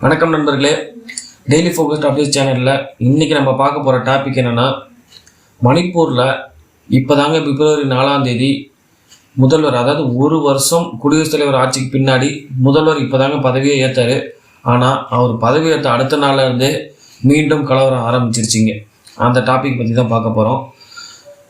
வணக்கம் நண்பர்களே. Daily focused update சேனலில் இன்றைக்கி நம்ம பார்க்க போகிற டாபிக் என்னென்னா மணிப்பூரில் இப்போதாங்க பிப்ரவரி நாலாம் தேதி முதல்வர் அதாவது ஒரு வருஷம் குடியரசுத் தலைவர் ஆட்சிக்கு பின்னாடி முதல்வர் இப்போதாங்க பதவியை ஏற்றார் ஆனால் அவர் பதவி ஏற்ற அடுத்த நாள்லேருந்தே மீண்டும் கலவரம் ஆரம்பிச்சிருச்சிங்க. அந்த டாபிக் பற்றி தான் பார்க்க போகிறோம்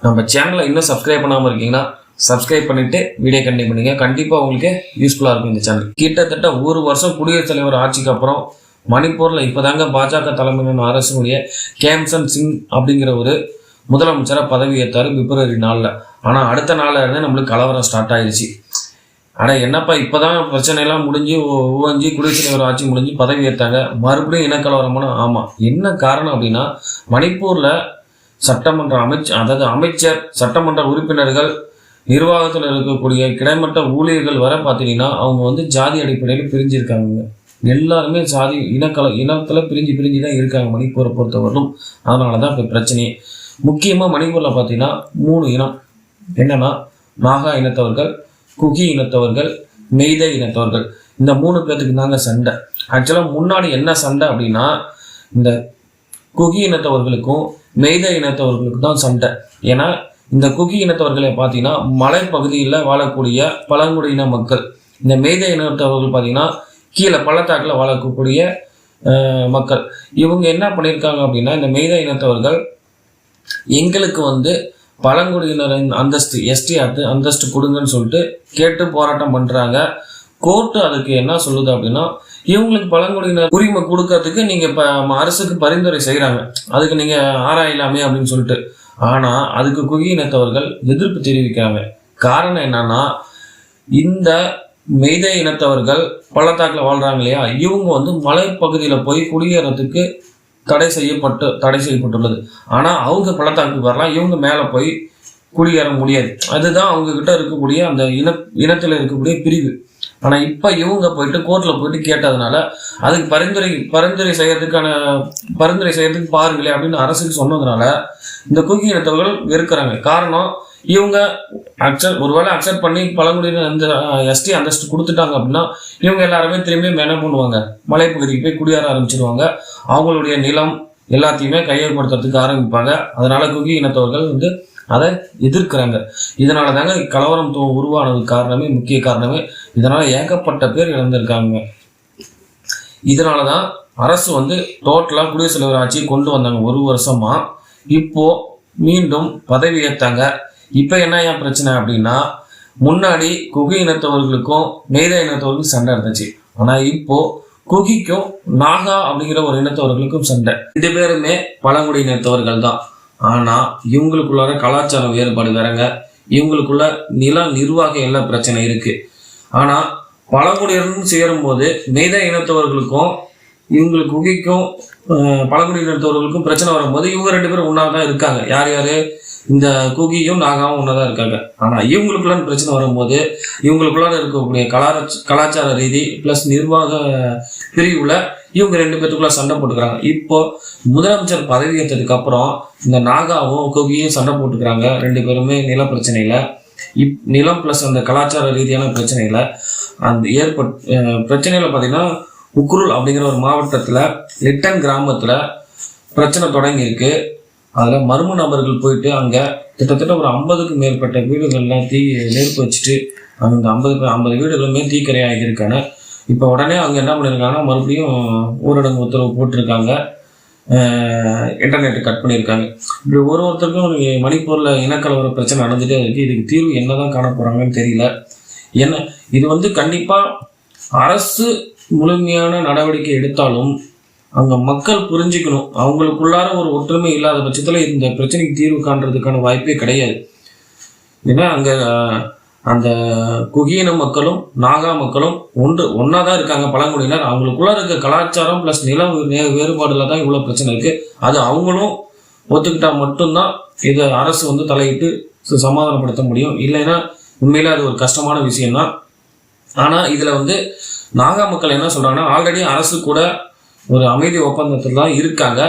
நம்ம சேனலை இன்னும் சப்ஸ்கிரைப் பண்ணாமல் இருக்கீங்கன்னா சப்ஸ்கிரைப் பண்ணிட்டு வீடியோ கண்டினியூ பண்ணுங்க. கண்டிப்பாக உங்களுக்கு யூஸ்ஃபுல்லாக இருக்கும் இந்த சேனல் கிட்டத்தட்ட ஒரு வருஷம் குடியரசுத் தலைவர் ஆட்சிக்கு அப்புறம் மணிப்பூரில் இப்போதாங்க பாஜக தலைமையிலான அரசுடைய கேம்சன் சிங் அப்படிங்கிற ஒரு முதலமைச்சராக பதவி ஏற்றாரு பிப்ரவரி நாளில். ஆனால் அடுத்த நாளில் இருந்து நம்மளுக்கு கலவரம் ஸ்டார்ட் ஆயிடுச்சு ஆனால் என்னப்பா இப்போ தான் பிரச்சனையெல்லாம் முடிஞ்சு ஓஞ்சி குடியரசுத் தலைவர் ஆட்சி முடிஞ்சு பதவி ஏற்றாங்க மறுபடியும் இனக்கலவரமான ஆமாம் என்ன காரணம் அப்படின்னா மணிப்பூரில் சட்டமன்ற அமைச்ச அதாவது அமைச்சர் சட்டமன்ற உறுப்பினர்கள் நிர்வாகத்தில் இருக்கக்கூடிய கிடைமட்ட ஊழியர்கள் வர பார்த்தீங்கன்னா அவங்க வந்து ஜாதி அடிப்படையில் பிரிஞ்சிருக்காங்க எல்லாருமே ஜாதி இனக்கல இனத்தில் பிரிஞ்சு பிரிஞ்சு தான் இருக்காங்க மணிப்பூரை பொறுத்தவரையிலும். அதனால தான் இப்போ பிரச்சனையே. முக்கியமாக மணிப்பூரில் பார்த்தீங்கன்னா மூணு இனம். என்னன்னா நாகா இனத்தவர்கள் குகி இனத்தவர்கள் மெய்தை இனத்தவர்கள். இந்த மூணு பேர்த்துக்கு தாங்க சண்டை. ஆக்சுவலாக முன்னாடி என்ன சண்டை அப்படின்னா இந்த குகி இனத்தவர்களுக்கும் மெய்தை இனத்தவர்களுக்கும் தான் சண்டை. ஏன்னா இந்த குகி இனத்தவர்களை பார்த்தீங்கன்னா மலைப்பகுதியில் வாழக்கூடிய பழங்குடியின மக்கள். இந்த மெய்தை இனத்தவர்கள் பார்த்தீங்கன்னா கீழே பள்ளத்தாக்கில் வாழக்கூடிய மக்கள். இவங்க என்ன பண்ணியிருக்காங்க அப்படின்னா இந்த மெய்தை இனத்தவர்கள் எங்களுக்கு வந்து பழங்குடியினரின் அந்தஸ்து எஸ்டி அந்தஸ்து கொடுங்கன்னு சொல்லிட்டு கேட்டு போராட்டம் பண்ணுறாங்க கோர்ட்டு அதுக்கு என்ன சொல்லுது அப்படின்னா இவங்களுக்கு பழங்குடியினர் உரிமை கொடுக்கறதுக்கு நீங்கள் இப்போ அரசுக்கு பரிந்துரை செய்கிறாங்க அதுக்கு நீங்கள் ஆராயலாமே அப்படின்னு சொல்லிட்டு. ஆனால் அதுக்கு குகி இனத்தவர்கள் எதிர்ப்பு தெரிவிக்கிறாங்க காரணம் என்னன்னா இந்த மெய்த இனத்தவர்கள் பள்ளத்தாக்கில் வாழ்கிறாங்க இல்லையா? இவங்க வந்து மலைப்பகுதியில் போய் குடியேறதுக்கு தடை செய்யப்பட்டு தடை செய்யப்பட்டுள்ளது. ஆனால் அவங்க பள்ளத்தாக்கு வரலாம். இவங்க மேலே போய் குடியேற முடியாது. அதுதான் அவங்க கிட்ட இருக்கக்கூடிய அந்த இன இனத்தில் இருக்கக்கூடிய பிரிவு. ஆனால் இப்போ இவங்க போயிட்டு கோர்ட்டில் போயிட்டு கேட்டதுனால அதுக்கு பரிந்துரை பரிந்துரை செய்யறதுக்கான பரிந்துரை செய்யறதுக்கு பாருங்களே அப்படின்னு அரசுக்கு சொன்னதுனால இந்த குக்கி இனத்தவர்கள் வெறுக்கிறாங்க காரணம் இவங்க அக்செப்ட் ஒருவேளை அக்செப்ட் பண்ணி பழங்குடியினர் அந்த எஸ்டி அந்தஸ்து கொடுத்துட்டாங்க அப்படின்னா இவங்க எல்லாருமே திரும்பி என்ன பண்ணுவாங்க. மலைப்பகுதிக்கு போய் குடியேற ஆரம்பிச்சிருவாங்க. அவங்களுடைய நிலம் எல்லாத்தையுமே கையகப்படுத்துறதுக்கு ஆரம்பிப்பாங்க. அதனால குகி இனத்தவர்கள் வந்து அதை எதிர்க்கிறாங்க. இதனால தாங்க கலவரம் தோ- உருவானது காரணமே முக்கிய காரணமே இதனால் ஏகப்பட்ட பேர் இழந்திருக்காங்க இதனால தான் அரசு வந்து டோட்டலாக குடியரசுத் தலைவர் ஆட்சி கொண்டு வந்தாங்க. ஒரு வருஷமா இப்போ மீண்டும் பதவி ஏற்றாங்க இப்போ என்ன ஏன் பிரச்சனை அப்படின்னா முன்னாடி குகி இனத்தவர்களுக்கும் மேதா இனத்தவர்களுக்கும் சண்டை இருந்துச்சு. ஆனால் இப்போ குகிக்கும் நாகா அப்படிங்கிற ஒரு இனத்தவர்களுக்கும் சண்டை. ரெண்டு பேருமே பழங்குடி இனத்தவர்கள் தான். ஆனால் இவங்களுக்குள்ளார கலாச்சார வேறுபாடு வேறங்க. இவங்களுக்குள்ள நில நிர்வாக எல்லாம் பிரச்சனை இருக்குது ஆனால் பழங்குடியினரும் சேரும்போது மெய்த இனத்தவர்களுக்கும் இவங்களுக்கு குகிக்கும் பழங்குடியினத்தவர்களுக்கும் பழங்குடி இனத்தவர்களுக்கும் பிரச்சனை வரும்போது இவங்க ரெண்டு பேரும் ஒன்றா தான் இருக்காங்க. யார் யார்? இந்த குகியும் நாகாவும் ஒன்றா தான் இருக்காங்க. ஆனால் இவங்களுக்குள்ள பிரச்சனை வரும்போது இவங்களுக்குள்ள இருக்கக்கூடிய கலார கலாச்சார ரீதி ப்ளஸ் நிர்வாக பிரிவில் இவங்க ரெண்டு பேத்துக்குள்ள சண்டை போட்டுக்கிறாங்க. இப்போ முதலமைச்சர் பதவி ஏற்றதுக்கு அப்புறம் இந்த நாகாவும் குகியும் சண்டை போட்டுக்கிறாங்க. ரெண்டு பேருமே நில பிரச்சனையில் இப் நிலம் ப்ளஸ் அந்த கலாச்சார ரீதியான பிரச்சனையில் அந்த ஏற்பட் பிரச்சனையில் பார்த்திங்கன்னா பார்த்தீங்கன்னா உக்ருல் அப்படிங்கிற ஒரு மாவட்டத்தில் லிட்டன் கிராமத்தில் பிரச்சனை தொடங்கி இருக்கு. அதில் மர்ம நபர்கள் போயிட்டு அங்கே கிட்டத்தட்ட ஒரு ஐம்பதுக்கு மேற்பட்ட வீடுகள்லாம் தீ நெருப்பு வச்சுட்டு அந்த ஐம்பது ஐம்பது வீடுகளுமே தீக்கரையாகியிருக்காங்க இப்போ உடனே அங்கே என்ன பண்ணியிருக்காங்கன்னா மறுபடியும் ஊரடங்கு உத்தரவு போட்டிருக்காங்க. இன்டர்நெட் கட் பண்ணியிருக்காங்க. இப்படி ஒரு ஒருத்தருக்கும் ஒரு மணிப்பூரில் இனக்கலவர பிரச்சனை நடந்துகிட்டே இருக்குது இதுக்கு தீர்வு என்னதான் காண போகிறாங்கன்னு தெரியல. என்ன இது வந்து கண்டிப்பாக அரசு முழுமையான நடவடிக்கை எடுத்தாலும் அங்கே மக்கள் புரிஞ்சுக்கணும். அவங்களுக்குள்ளார ஒரு ஒற்றுமை இல்லாத பட்சத்தில் இந்த பிரச்சனைக்கு தீர்வு காண்றதுக்கான வாய்ப்பே கிடையாது. ஏன்னா அங்கே அந்த குகியின மக்களும் நாகா மக்களும் ஒன்று ஒன்றா தான் இருக்காங்க பழங்குடியினர். அவங்களுக்குள்ள இருக்க கலாச்சாரம் ப்ளஸ் நில வேறுபாடுல தான் இவ்வளோ பிரச்சனை இருக்கு. அது அவங்களும் ஒத்துக்கிட்டா மட்டும்தான் இதை அரசு வந்து தலையிட்டு சமாதானப்படுத்த முடியும். இல்லைன்னா உண்மையில அது ஒரு கஷ்டமான விஷயம்தான் ஆனா இதுல வந்து நாகா மக்கள் என்ன சொல்றாங்கன்னா ஆல்ரெடி அரசு கூட ஒரு அமைதி ஒப்பந்தத்தில் தான் இருக்காங்க.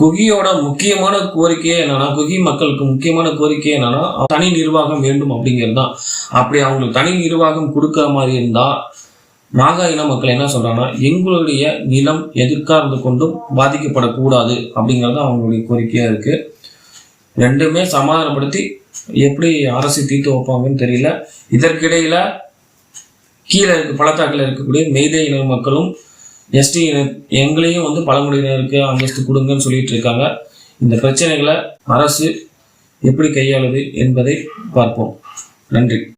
குகியோட முக்கியமான கோரிக்கையே என்னன்னா குகி மக்களுக்கு முக்கியமான கோரிக்கை என்னன்னா தனி நிர்வாகம் வேண்டும் அப்படிங்கிறது தான். அப்படி அவங்களுக்கு தனி நிர்வாகம் கொடுக்குற மாதிரி இருந்தா நாகா இன மக்கள் என்ன சொல்றாங்கன்னா எங்களுடைய நிலம் எதிர்கார்ந்து கொண்டும் பாதிக்கப்படக்கூடாது அப்படிங்கிறது அவங்களுடைய கோரிக்கையா இருக்கு. ரெண்டுமே சமாதானப்படுத்தி எப்படி அரசு தீர்த்து வைப்பாங்கன்னு தெரியல. இதற்கிடையில கீழே இருக்க பள்ளத்தாக்கில் இருக்கக்கூடிய மெய்தே இன மக்களும் எஸ்டி எங்களையும் வந்து பழங்குடியினருக்கு அந்தஸ்து கொடுங்கன்னு சொல்லிட்டு இருக்காங்க. இந்த பிரச்சனைகளை அரசு எப்படி கையாளுது என்பதை பார்ப்போம். நன்றி.